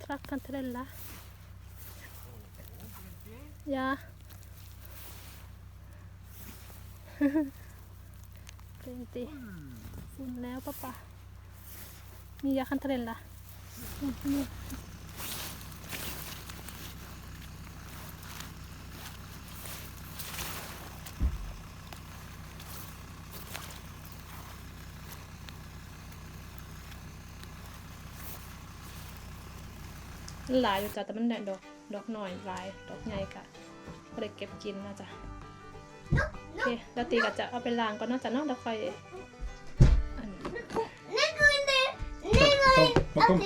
Trakkantrella. Ja. Plenty. ฝุ่นแล้วป้าป่ะมียาคันเทรนล่ะ มนี่มันหลายอยู่จ้ะแต่มันได้ดอกดอกหน่อยหลายดอกใหญ่กะก็เลยเก็บกินนะจ๊ะโอเคแล้วตีก็จะเอาไปล้างก่อนเนอกจากนอกแล้วค่อยอัน Man, kom,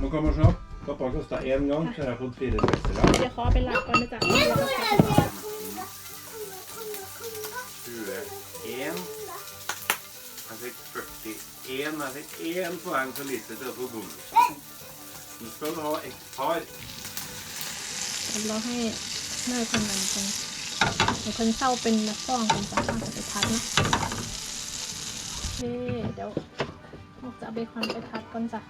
man kommer snart. Pappa kostar en gång så jag fått fyra växlar. เดี๋ยวขอเอาไปล้างก่อนนะจ๊ะแล้วก็ค่อยเอาไปล้าง 21. Han fick 41. Han fick en poäng för lite till på bonus. Ska du ha ett par. เราให้แม่คนนั้นคนเดี๋ยวคนเศร้าเป็นนักฟ้องเป็นฟ้องจะไปพัดนะโอเคเดี๋ยวพวกจะเอาเบคอนไปพัดก่อนจ้ะ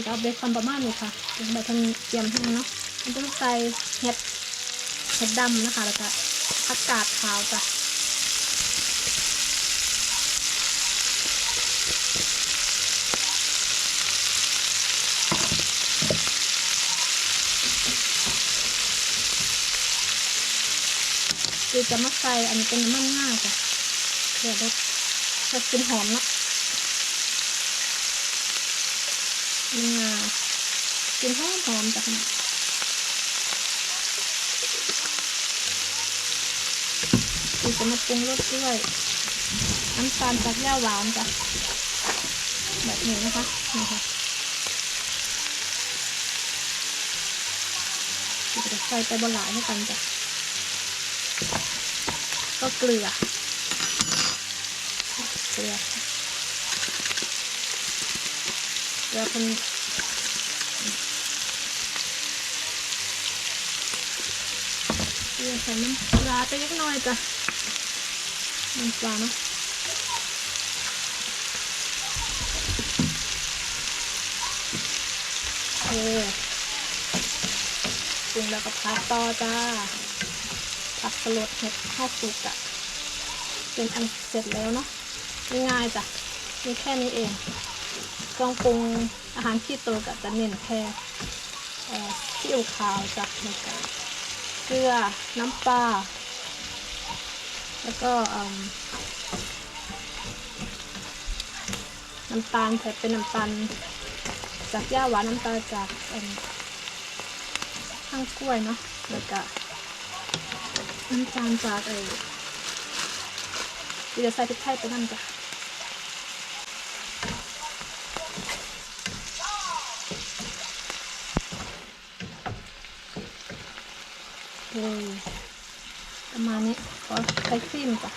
ีกเอาเบคอนประมาณนี้ค่ะเดี๋ยวแบบทำเตรียมให้เนาะมันต้องใส่เห็ดเห็ดดำนะคะแล้วก็ผักกาดขาวจ้ะคือจะมาใส่อันนี้เป็นน้ำมันง่ายจ้ะเดี๋ยวจะกินหอมเนาะ นี่งากินหอมหอมจ้ะเนี่ยคือจะมาปรุงรสด้วยน้ำตาลจากแย่าหวานจ้ะแบบนี้นะคะนี่ค่ะคือจะใส่ไปบนหลายให้กันจ้ะก็เกลือเกลือ เกลือเป็นเกลือใส่น้ำปลาไปเล็กน้อยจ้ะน้ำปลาเนาะโอเคปรุงแล้วก็พักต่อจ้าผักสลดเห็ดข้าวสุกอะเป็นอันเสร็จแล้วเนาะง่ายๆจ้ะมีแค่นี้เอง เครื่องปรุงอาหารที่โตกับจะเน้นแค่ซีอิ๊วขาวจ้ะแล้วก็เกลือน้ำปลาแล้วก็น้ำตาลใส่เป็นน้ำตาลจากย่าหวานน้ำตาลจากเอิ่มข้างกล้วยเนาะแล้วก็น้ำตาลจากเออเดี๋ยวใส่พริกไทยไปนั่นจ้ะ เออประมาณนี้ขอใส่ครีมจ้ะ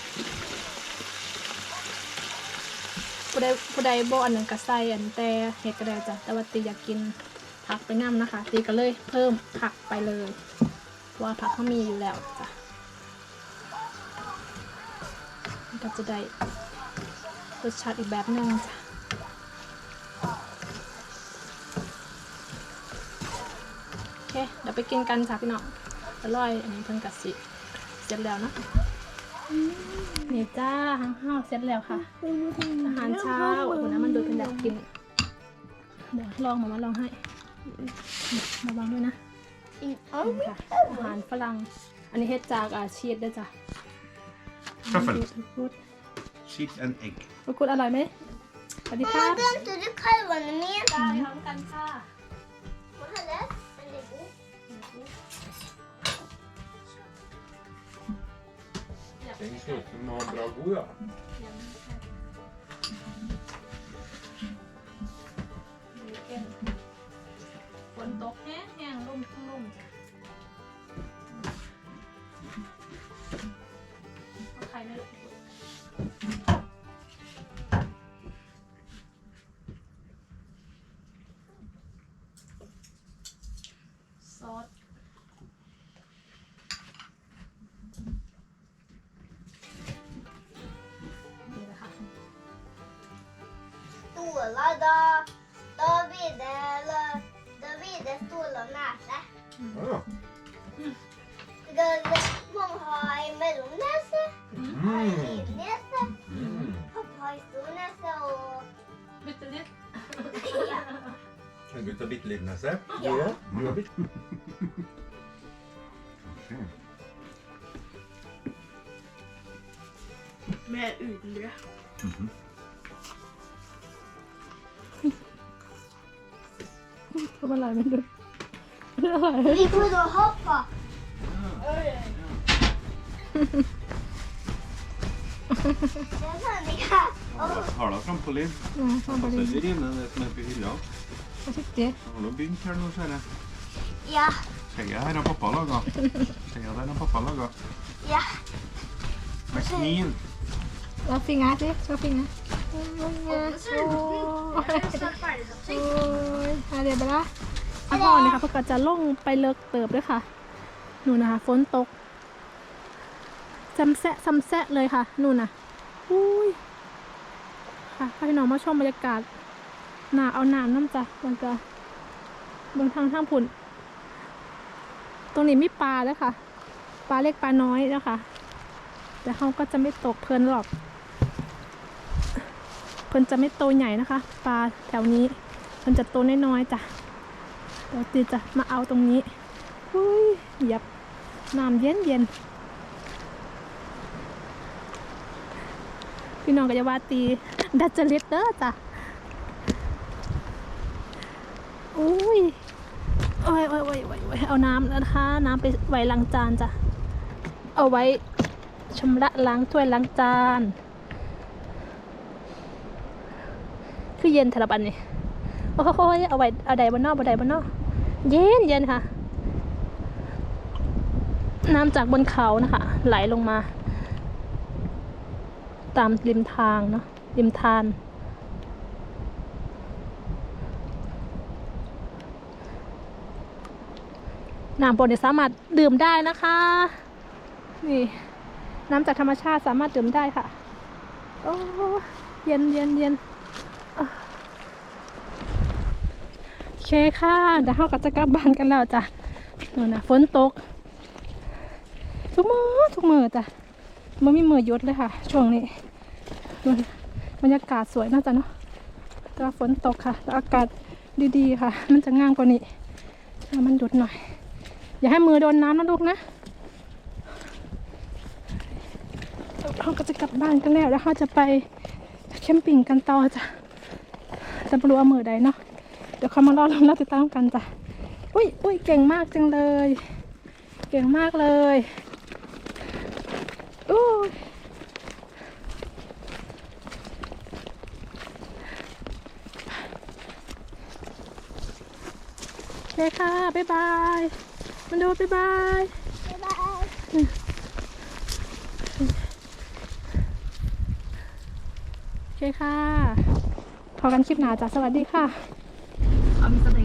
ผู้ใดผู้ใดบอันหนึ่งก็ใส่อันแต่เห็ดก็ไดจ้ะแต่ว่าตีอยากกินผักไปน้ำนะคะ ตีก็เลยเพิ่มผักไปเลยเพราะว่าผักเขามีอยู่แล้วจ้ะก็จะได้รสชาติอีกแบบหนึ่งจ้ะโอเคเดี๋ยวไปกินกันจ้ะพี่น้อง อร่อย อันนี้เพิ่งกัดสิเสร็จแล้วเนอะนี่จ้าห้างห้าวเสร็จแล้วค่ะ อาหารเช้าโอ้โหนะมันดูเป็นอยากกิน เดี๋ยวลองมามาลองให้มาวางด้วยนะนี่ค่ะอาหารฝรั่ง อันนี้เฮ็ดจากอาชีสด้วยจ้ะ Truffle. รูด Cheese and egg. รูดคุณอร่อยไหมสวัสดีครับ Mamma, inte du kalvarna med? ได้พร้อมกันค่ะ 생수 좀 넣으라고요. Stolar da, da blir det, da blir det stoler nær seg. Ja. Da, da, man har en mellomnese, Mm. liten nese, Mm. pappa har en stor nese, og Bytte litt. ja. En gutt har bitte liten nese. Ja. Du har bitte Med uten ik wil ikke. Har da trampolin. Oh, ja, Han passer trampolin. ikke inn i det som er på hylla. Forsiktig. Han har du begynt her nå, ser jeg. Ja. Skjegget her har pappa laga. Pappa ja. Med kniv. La fingeren til. Ta. Oi, ค่ะเดี๋ยวไปละอาพรนะคะพวกก็จะล่องไปเลิกเติบด้วยค่ะนู่นนะคะฝนตกจำแซะจำแซะเลยค่ะนู่นนะอุ้ยค่ะพาพี่น้องมาชมบรรยากาศหนาเอาหนามน้ำจ้ะมันจะบนทางทางผุนตรงนี้มีปลาแล้วค่ะ ปลาเล็กปลาน้อยนะคะแต่เขาก็จะไม่ตกเพลินหรอก พิ่นจะไม่โตใหญ่นะคะ ปลาแถวนี้เพิ่นจะโตน้อยๆจ้ะเดี๋ยวตีจะมาเอาตรงนี้อุ้ยเหยียบน้ำเย็นเย็นๆพี่น้องกัยาวาตีดัจจริตเด้อจ้ะอุ้ยโอ้ยโอ้ยโอ้ยโอ้ยโอ้ยเอาน้ำนะคะ น้ำไปไว้ล้างจานจ้ะ เอาไว้ชำระล้างถ้วยล้างจาน คือเย็นแถวบันนี่โอ้โหเอาไว้เอาใดบนนอกเอาใดบนนอกเย็นเย็นค่ะ น้ำจากบนเขานะคะ ไหลลงมา ตามริมทางเนาะริมทาน น้ำบนเนี่ยสามารถดื่มได้นะคะ นี่ น้ำจากธรรมชาติสามารถดื่มได้ค่ะ โอ้เย็นเย็นเย็น โอ เคค่ะเดี๋ยวเราก็จะกลับบ้านกันแล้วจ้ะนู่นนะฝนตก ทุกมือทุกมือจ้ะมันมีมือหยุดเลยค่ะ ช่วงนี้นู่นบรรยากาศสวยน่าจะเนาะแต่ฝนตกค่ะแล้วอากาศดีๆค่ะ มันจะงามกว่านี้มันหยุดหน่อย อย่าให้มือโดนน้ำนะลูกนะเราก็จะกลับบ้านกันแล้วแล้วเราจะไปแคมปิ้งกันต่อจ้ะจะไม่รู้ว่ามือใดเนาะ ดี๋ยวเขามารอลุ้นแล้วติดตามกันจ้ะอุ้ยอุ้ยเก่งมากจังเลย เก่งมากเลยอุ้ยโอเคค่ะ บ๊ายบาย มันดูบ๊ายบาย บ๊ายบายโอเคค่ะ พอกันคลิปหน้าจ้ะ สวัสดีค่ะ I'm something.